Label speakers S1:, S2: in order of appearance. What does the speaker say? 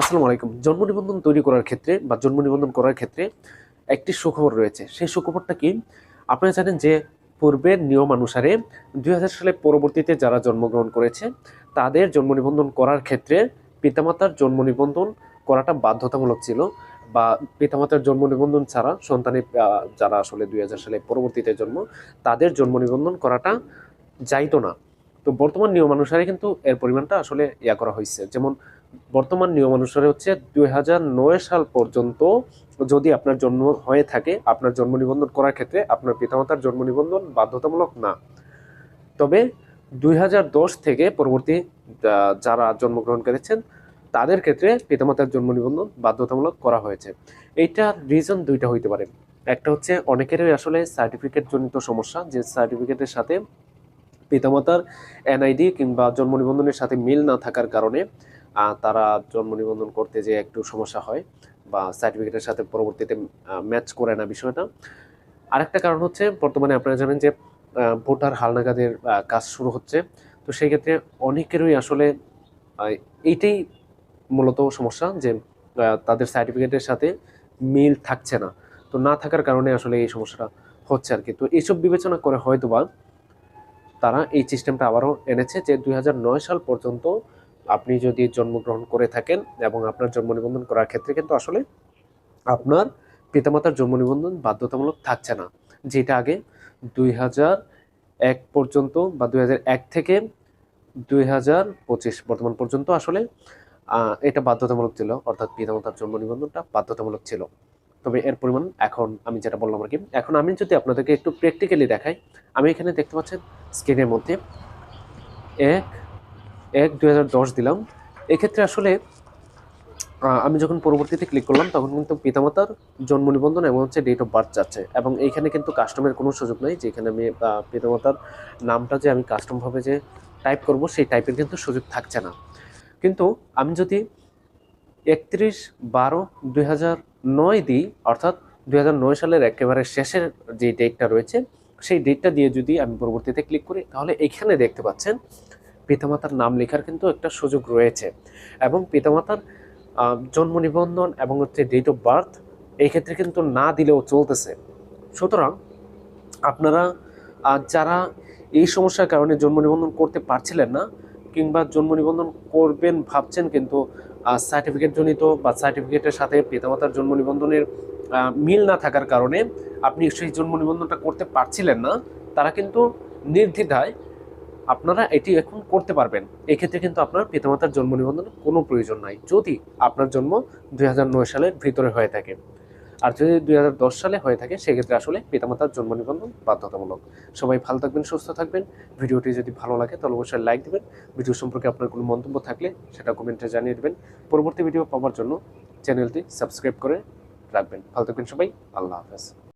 S1: আসসালামু আলাইকুম। জন্ম নিবন্ধন তৈরি করার ক্ষেত্রে বা জন্ম নিবন্ধন করার ক্ষেত্রে একটি সুখবর রয়েছে। সেই সুখবরটা কি? আপনারা জানেন যে পূর্বের নিয়ম অনুসারে দুই হাজার সালে পরবর্তীতে যারা জন্মগ্রহণ করেছে, তাদের জন্ম নিবন্ধন করার ক্ষেত্রে পিতামাতার জন্ম নিবন্ধন করাটা বাধ্যতামূলক ছিল বা পিতামাতার জন্ম নিবন্ধন ছাড়া সন্তানের যারা আসলে দুই হাজার সালে পরবর্তীতে জন্ম, তাদের জন্ম নিবন্ধন করাটা যাইতো না। তো বর্তমান নিয়ম অনুসারে কিন্তু এর পরিমাণটা আসলে ইয়া করা হয়েছে যেমন বর্তমান নিয়ম অনুসারে হচ্ছে দুই হাজার নয় সাল পর্যন্ত যদি আপনার জন্ম হয়ে থাকে, আপনার জন্ম নিবন্ধন করার ক্ষেত্রে আপনার পিতামাতার জন্ম নিবন্ধন বাধ্যতামূলক না। তবে দুই হাজার দশ থেকে পরবর্তী যারা জন্মগ্রহণ করেছেন তাদের ক্ষেত্রে পিতামাতার জন্ম নিবন্ধন বাধ্যতামূলক করা হয়েছে। এইটার রিজন দুইটা হইতে পারে। একটা হচ্ছে অনেকেরই আসলে সার্টিফিকেট জনিত সমস্যা, যে সার্টিফিকেটের সাথে পিতামাতার এনআইডি কিংবা জন্ম নিবন্ধনের সাথে মিল না থাকার কারণে তারা জন্ম নিবন্ধন করতে যে একটু সমস্যা হয় বা সার্টিফিকেটের সাথে পরবর্তীতে ম্যাচ করে না বিষয়টা। আরেকটা কারণ হচ্ছে, বর্তমানে আপনারা জানেন যে ভোটার হালনাগাদের কাজ শুরু হচ্ছে। তো সেই ক্ষেত্রে অনেকেরই আসলে এইটাই মূলত সমস্যা যে তাদের সার্টিফিকেটের সাথে মিল থাকছে না। তো না থাকার কারণে আসলে এই সমস্যাটা হচ্ছে আর কি। তো এইসব বিবেচনা করে হয়তো বা তারা এই সিস্টেমটা আবারও এনেছে যে, দুই হাজার নয় সাল পর্যন্ত আপনি যদি জন্মগ্রহণ করে থাকেন এবং আপনার জন্ম নিবন্ধন করার ক্ষেত্রে কিন্তু আসলে আপনার পিতামাতার জন্ম নিবন্ধন বাধ্যতামূলক থাকছে না। যেটা আগে দুই হাজার এক পর্যন্ত বা দুই এক থেকে দুই হাজার পঁচিশ বর্তমান পর্যন্ত আসলে এটা বাধ্যতামূলক ছিল, অর্থাৎ পিতামাতার জন্ম নিবন্ধনটা বাধ্যতামূলক ছিল। তবে এর পরিমাণ এখন আমি যেটা বললাম আর কি, এখন আমি যদি আপনাদেরকে একটু প্র্যাকটিক্যালি দেখাই, আমি এখানে দেখতে পাচ্ছেন স্ক্রিনের মধ্যে এক এক, দুই দিলাম। এক্ষেত্রে আসলে আমি যখন পরবর্তীতে ক্লিক করলাম, তখন কিন্তু পিতামাতার জন্ম নিবন্ধন এবং হচ্ছে ডেট অফ বার্থ যাচ্ছে এবং এইখানে কিন্তু কাস্টমের কোনো সুযোগ নাই, যেখানে আমি পিতামাতার নামটা যে আমি কাস্টমভাবে যে টাইপ করব, সেই টাইপের কিন্তু সুযোগ থাকছে না। কিন্তু আমি যদি একত্রিশ বারো দুই নয় দিই, অর্থাৎ দুই হাজার নয় সালের একেবারে শেষের যে ডেটটা রয়েছে, সেই ডেটটা দিয়ে যদি আমি পরবর্তীতে ক্লিক করি, তাহলে এখানে দেখতে পাচ্ছেন পিতামাতার নাম লেখার কিন্তু একটা সুযোগ রয়েছে। এবং পিতামাতার জন্ম নিবন্ধন এবং হচ্ছে ডেট অফ বার্থ এই ক্ষেত্রে কিন্তু না দিলেও চলতেছে। সুতরাং আপনারা যারা এই সমস্যার কারণে জন্ম নিবন্ধন করতে পারছিলেন না কিংবা জন্ম নিবন্ধন করবেন ভাবছেন কিন্তু সার্টিফিকেট জনিত বা সার্টিফিকেটের সাথে পিতামাতার জন্ম নিবন্ধনের মিল না থাকার কারণে আপনি সেই জন্ম নিবন্ধনটা করতে পারছিলেন না, তারা কিন্তু নির্দ্বিধায় আপনারা এটি এখন করতে পারবেন। এক্ষেত্রে কিন্তু আপনার পিতামাতার জন্ম নিবন্ধনের কোনো প্রয়োজন নাই, যদি আপনার জন্ম দুই হাজার নয় সালের ভিতরে হয়ে থাকে। আর যদি দুই হাজার দশ সালে হয়ে থাকে, সেক্ষেত্রে আসলে পিতামাতার জন্ম নিবন্ধন বাধ্যতামূলক। সবাই ভালো থাকবেন, সুস্থ থাকবেন। ভিডিওটি যদি ভালো লাগে, তাহলে অবশ্যই লাইক দেবেন। ভিডিও সম্পর্কে আপনার কোনো মন্তব্য থাকলে সেটা কমেন্টে জানিয়ে দেবেন। পরবর্তী ভিডিও পাওয়ার জন্য চ্যানেলটি সাবস্ক্রাইব করে রাখবেন। ভালো থাকবেন সবাই, আল্লাহ হাফেজ।